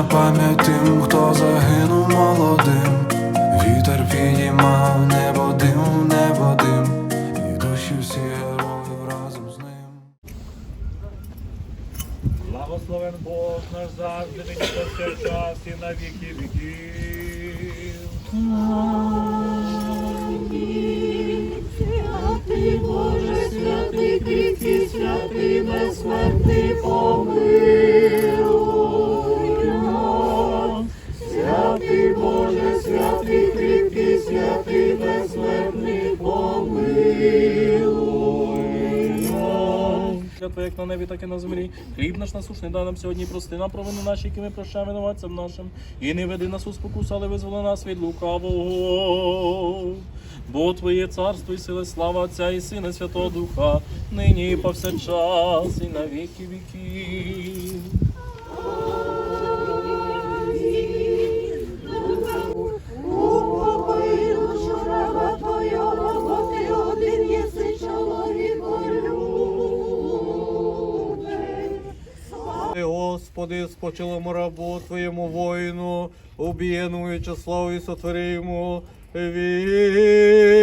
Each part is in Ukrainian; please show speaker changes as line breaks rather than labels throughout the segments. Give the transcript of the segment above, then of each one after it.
Вічна пам'ять тим, хто загинув молодим. Вітер підіймав небо дим, небо дим. І душі всі героїв разом з ним.
Благословен Бог наш завжди, нині повсякчас і на віки віків.
Святий Боже, святий кріпкий, святий безсмертний помилуй
Свято, як на небі, так і на землі. Хліб наш насушний дай нам сьогодні, прости нам провини наші, які ми прощаємо винуватцям нашим. І не веди нас у спокусу, але визволи нас від лукавого. Бо Твоє царство і сили, слава Отця і Сина, Святого Духа, нині і повсякчас, і на віки віків.
Господи, спочилому рабу Твоєму воїну, убієному і числаву і сотвори йому вічная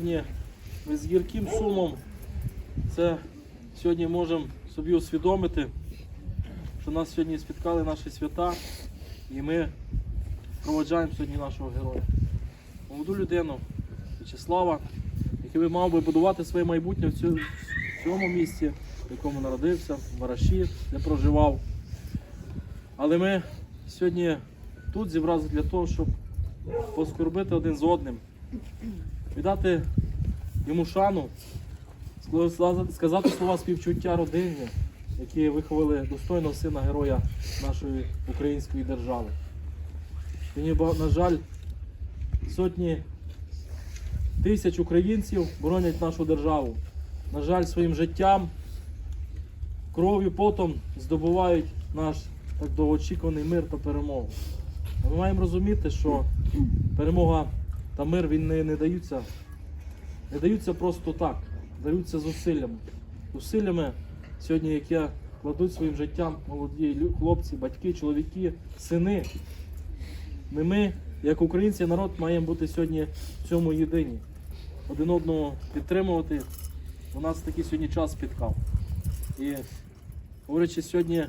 сьогодні з гірким сумом це сьогодні можемо собі усвідомити, що нас сьогодні спіткали наші свята, і ми проводжаємо сьогодні нашого героя. Молоду людину В'ячеслава, який мав би будувати своє майбутнє в цьому, в місці, в якому народився, в Бараші, де проживав. Але ми сьогодні тут зібралися для того, щоб поскорбити один з одним віддати йому шану, сказати слова співчуття родині, які виховали достойного сина героя нашої української держави. Мені, на жаль, сотні тисяч українців боронять нашу державу. На жаль, своїм життям, кров'ю, потом здобувають наш так довгоочікуваний мир та перемогу. Ми маємо розуміти, що перемога та мир він не, не даються, не даються просто так, даються зусиллями. Зусиллями сьогодні, які кладуть своїм життям молоді хлопці, батьки, чоловіки, сини. Ми, ми, як українці, народ, маємо бути сьогодні в цьому єдині. Один одного підтримувати. У нас такий сьогодні час спіткав. І говорячи сьогодні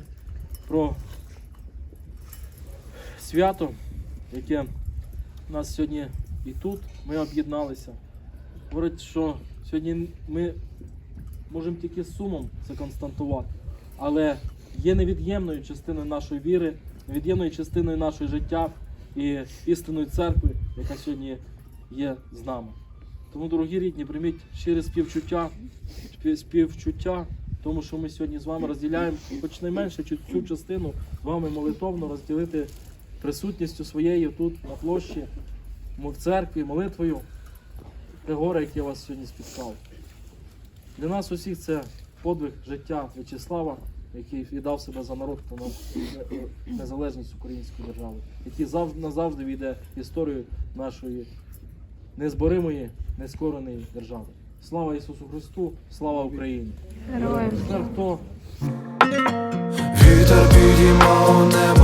про свято, яке у нас сьогодні і тут ми об'єдналися. Говорить, що сьогодні ми можемо тільки з сумом це констатувати, але є невід'ємною частиною нашої віри, невід'ємною частиною нашого життя і істинної церкви, яка сьогодні є з нами. Тому, дорогі рідні, прийміть щире співчуття, співчуття, тому що ми сьогодні з вами розділяємо хоч найменше цю частину з вами молитовно розділити присутністю своєю тут на площі, мо- в церкві, молитвою Григора, який вас сьогодні спіткав. Для нас усіх це подвиг життя В'ячеслава, який віддав себе за народ та на на незалежність української держави, який завжди назавжди війде в історію нашої незборимої, нескореної держави. Слава Ісусу Христу, слава Україні! Героям!
Вітер підіймав небо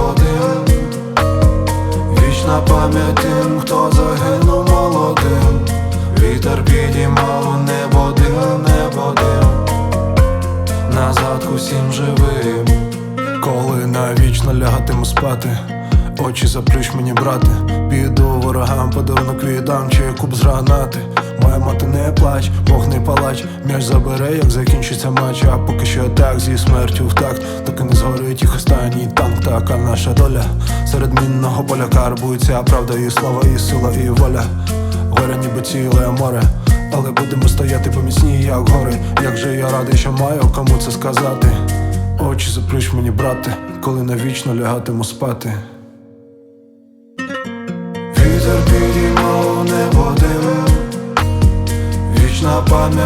Вічна пам'ять тим, хто загинув молодим. Вітер підіймав небо дим, небо дим. Назад усім живим. Коли навічно лягатиму спати Очі заплющ мені, брати, Піду ворогам, подарунок віддам Чи куб з гранати Моя мати не плач, Бог не палач М'яч забере, як закінчиться матч А поки що так, зі смертю в такт Доки не згорить їх останній танк Така наша доля Серед мінного поля карбується правда і слава, і сила, і воля Горе ніби ціле море але будемо стояти поміцні, як гори. Як же я радий, що маю кому це сказати. Очі заплющ мені, брате, коли навічно лягатиму спати.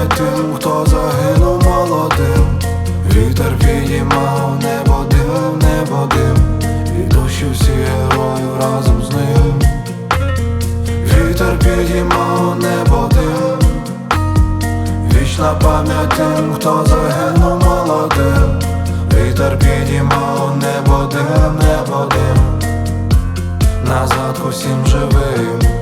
Тим, хто загинув молодим. Вітер підіймав небо дим, небо дим. І душі всі героїв разом з ним. Вітер підіймав небо дим. Вічна пам'ять тим, хто загинув молодим. Вітер підіймав у небо дим, небо дим. На згадку всім живим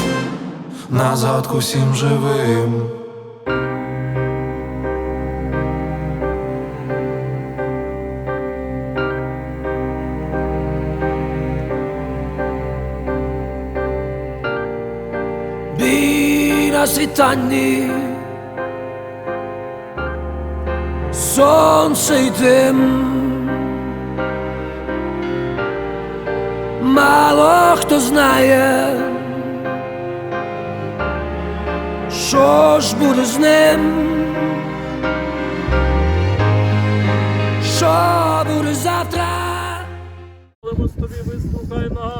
На згадку всім живим.
Бій на світанні. Сонце й дим. Мало хто знає, що ж буде з ним, що буде завтра.
Молимось тобі, вислухай нас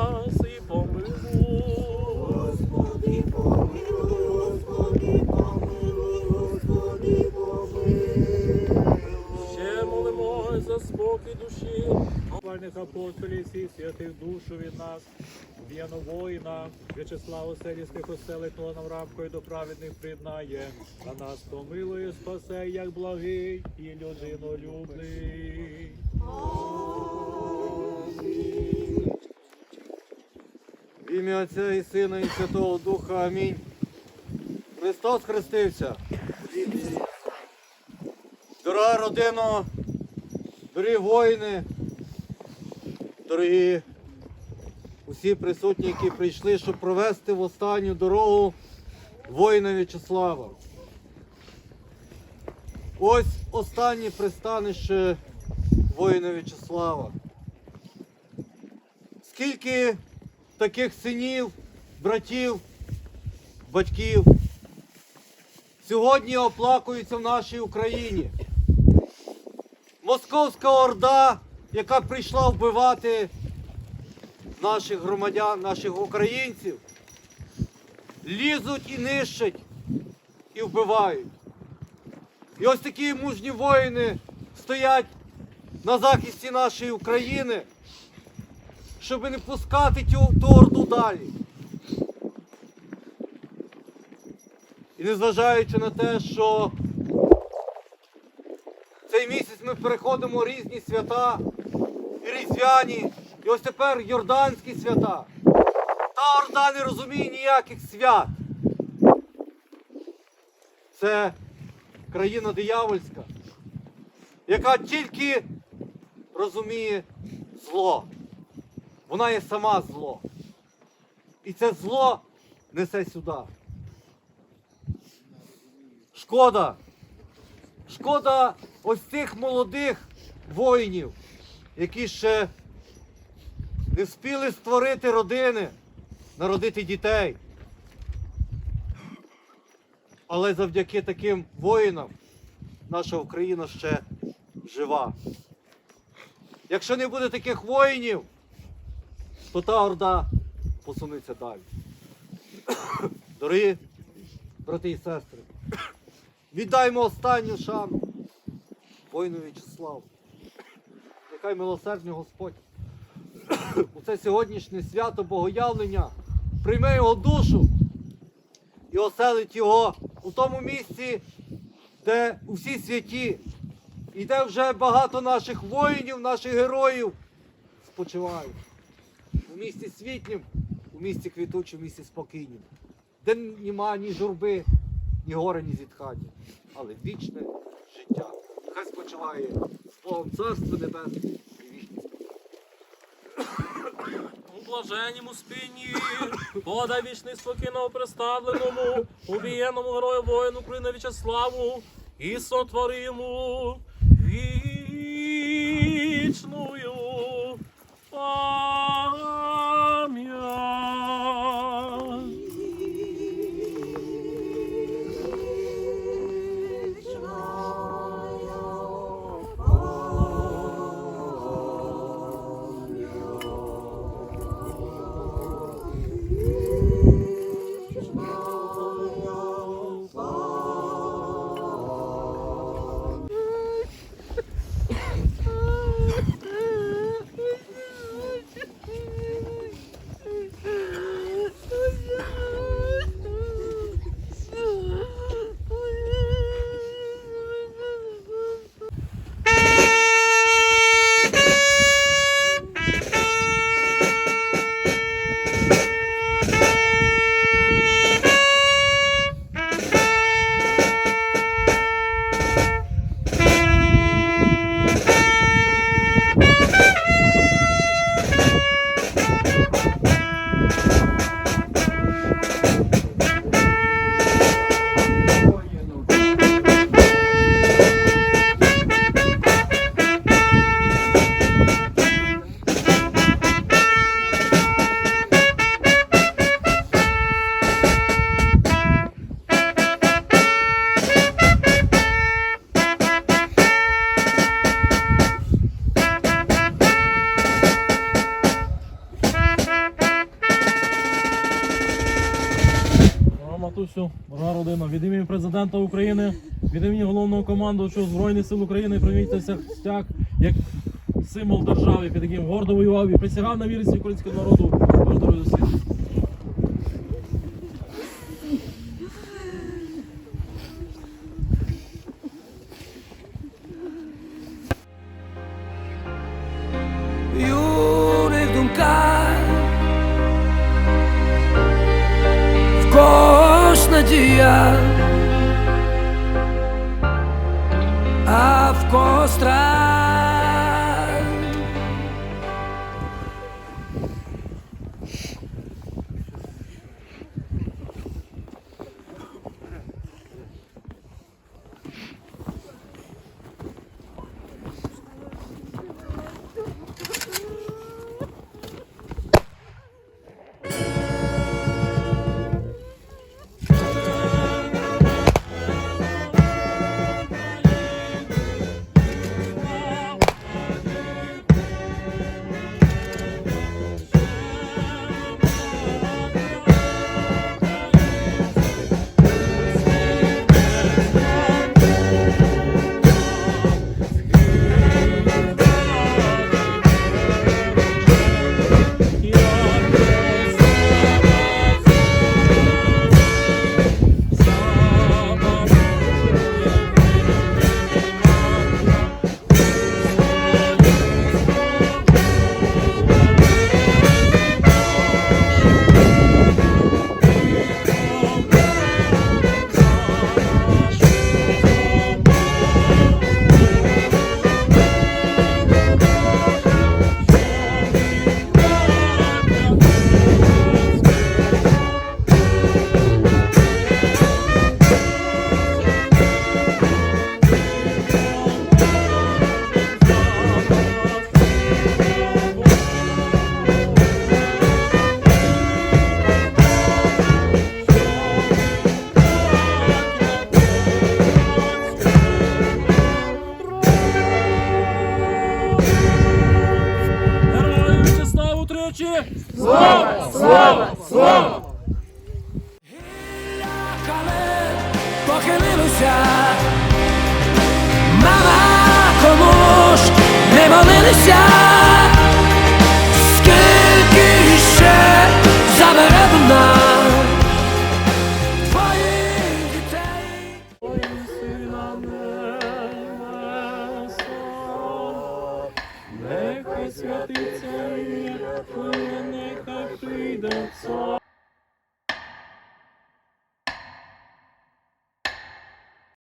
апостолів всіх святих душу від нас, в'яно воїна, В'ячеславу селістих оселих нам рамкою до праведних приєднає, а нас помилує, спасе, як благий і людинолюбний. В ім'я Отця і Сина і Святого Духа. Амінь. Христос хрестився. Дорога родина, дорогі воїни, дорогі усі присутні, які прийшли, щоб провести в останню дорогу воїна В'ячеслава. Ось останнє пристанище воїна В'ячеслава. Скільки таких синів, братів, батьків сьогодні оплакуються в нашій Україні. Московська орда, яка прийшла вбивати наших громадян, наших українців, лізуть і нищать і вбивають. І ось такі мужні воїни стоять на захисті нашої України, щоб не пускати ту, орду далі. І незважаючи на те, що цей місяць ми переходимо різні свята, різдвяні, і ось тепер йорданські свята. Та орда не розуміє ніяких свят. Це країна диявольська, яка тільки розуміє зло. Вона є сама зло. І це зло несе сюди. Шкода. Шкода ось цих молодих воїнів, які ще не встигли створити родини, народити дітей. Але завдяки таким воїнам наша Україна ще жива. Якщо не буде таких воїнів, то та орда посунеться далі. Дорогі брати і сестри, віддаймо останню шану воїну В'ячеславу. Нехай милосердний Господь у це сьогоднішнє свято Богоявлення прийме його душу і оселить його у тому місці, де усі святі, і де вже багато наших воїнів, наших героїв спочивають. У місті світлім, у місті квітучому, у місті спокійнім, де нема ні журби, ні горе, ні зітхання, але вічне життя. Хай спочиває з Богом Царство Небесне.
У блаженнім спині, подай вічний спокійно представленому, увієнному герою воїну України В'ячеславу і сотвори йому президента України, від імені головного командувача Збройних сил України прийміть стяг як символ держави, під яким гордо воював і присягав на вірність українського народу. Ваш дорогий
не молилися?